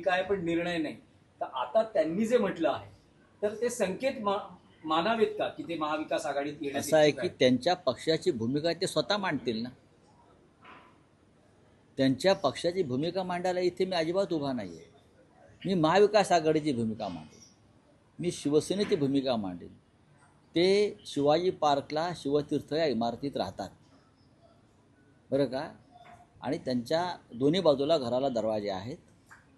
भूमिका आहे पण निर्णय नाही. तर आता त्यांनी जे म्हटलं आहे तर ते संकेत मा- मानावेत का की ते महाविकास आघाडीत येण्यास असं आहे की? त्यांच्या पक्षाची भूमिका ते स्वतः मांडतील ना? त्यांच्या पक्षाची भूमिका मांडायला इथे मी अजिबात उभा नाही आहे मी महाविकास आघाडीची भूमिका मांडेन मी शिवसेनेची भूमिका मांडेन ते शिवाजी पार्कला शिवतीर्थ या इमारतीत राहतात. बरं का? आणि त्यांच्या दोन्ही बाजूला घराला दरवाजे आहेत.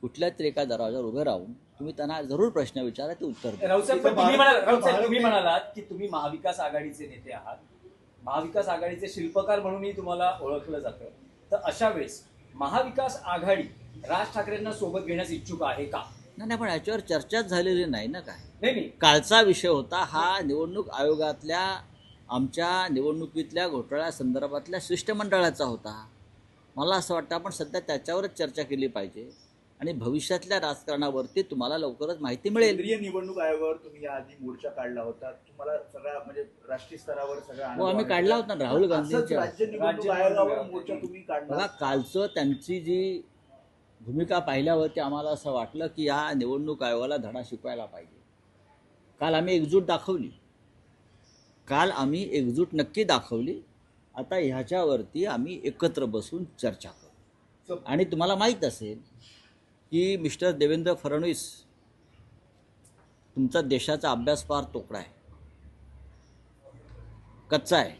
कुठल्या तरी एका दरवाजावर उभे राहून तुम्ही त्यांना जरूर प्रश्न विचारा ते उत्तर द्या. राऊत साहेब तिथं पण तुम्ही भारत- म्हणाला- राऊत साहेब, तुम्ही भारत- म्हणालात की तुम्ही महाविकास आघाडीचे नेते आहात. महाविकास आघाडीचे शिल्पकार म्हणूनही तुम्हाला ओळखलं जातं. तर अशा वेळेस महाविकास आघाडी राज ठाकरेंना सोबत घेण्यास इच्छुक आहे का? नाही नाही पण याच्यावर चर्चाच झालेली नाही ना काय? नाही नाही. कालचा विषय होता हा निवडणूक आयोगातल्या आमच्या निवडणुकीतल्या घोटाळ्या संदर्भातल्या शिष्टमंडळाचा होता. मला असं वाटतं आपण सध्या त्याच्यावरच चर्चा केली पाहिजे. आणि भविष्यातल्या राजकारणावरती तुम्हाला लवकरच माहिती मिळेल. केंद्रीय निवडणूक आयोगावर तुम्ही याआधी मोर्चा काढला होता. तुम्हाला सगळा म्हणजे राष्ट्रीय स्तरावर सगळा हो आम्ही. काढला होता ना राहुल असंच गांधींच्या. राज्य निवडणूक राज्य निवडणूक आयोगावर मोर्चा तुम्ही काढला. कालचं त्यांची जी भूमिका पाहिल्यावरती आम्हाला असं वाटलं की या निवडणूक आयोगाला धडा शिकवायला पाहिजे. काल आम्ही एकजूट दाखवली. काल आम्ही एकजूट नक्की दाखवली. आता ह्याच्यावरती आम्ही एकत्र बसून चर्चा करू. आणि तुम्हाला माहीत असेल की मिस्टर देवेंद्र फडणवीस तुमचा देशाचा अभ्यास फार तोकडा आहे. कच्चा आहे.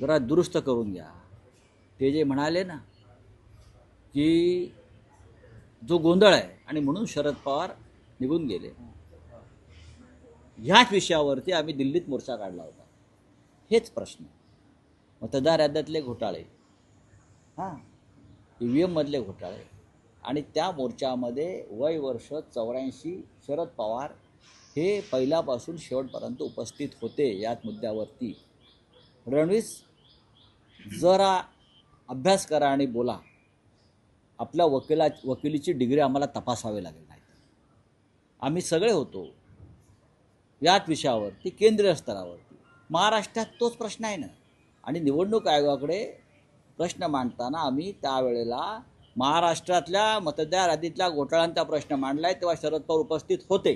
जरा दुरुस्त करून घ्या. ते जे म्हणाले ना की जो गोंधळ आहे आणि म्हणून शरद पवार निघून गेले. ह्याच विषयावरती आम्ही दिल्लीत मोर्चा काढला होता. हेच प्रश्न. मतदार याद्यातले घोटाळे. हां. ई व्ही एममधले घोटाळे. आणि त्या मोर्चामध्ये वय वर्ष चौऱ्याऐंशी शरद पवार हे पहिल्यापासून शेवटपर्यंत उपस्थित होते याच मुद्द्यावरती. रणवीस जरा अभ्यास करा आणि बोला. आपल्या वकिला वकिलीची डिग्री आम्हाला तपासावी लागेल नाही आम्ही सगळे होतो. याच विषयावरती केंद्रीय स्तरावरती. महाराष्ट्रात तोच प्रश्न आहे ना. आणि निवडणूक आयोगाकडे प्रश्न मांडताना आम्ही त्यावेळेला महाराष्ट्रातल्या मतदार यादीतल्या घोटाळ्यांचा प्रश्न मांडलाय तेव्हा शरद पवार उपस्थित होते.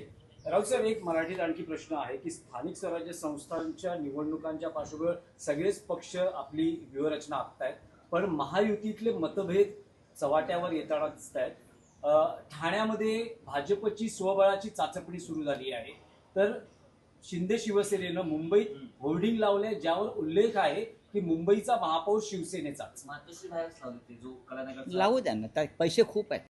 राऊत साहेब एक मराठीत आणखी प्रश्न आहे की स्थानिक स्वराज्य संस्थांच्या निवडणुकांच्या पार्श्वभूमीवर सगळेच पक्ष आपली व्यूहरचना आखतायत पण महायुतीतले मतभेद चव्हाट्यावर येताना दिसत आहेत ठाण्यामध्ये भाजपची स्वबळाची चाचपणी सुरू झाली आहे. तर शिंदे शिवसेनेनं मुंबईत होर्डिंग लावले ज्यावर उल्लेख आहे की मुंबईचा महापौर शिवसेनेचाच. मातोश्री बाहेर लावू द्या ना त्या पैसे खूप आहेत.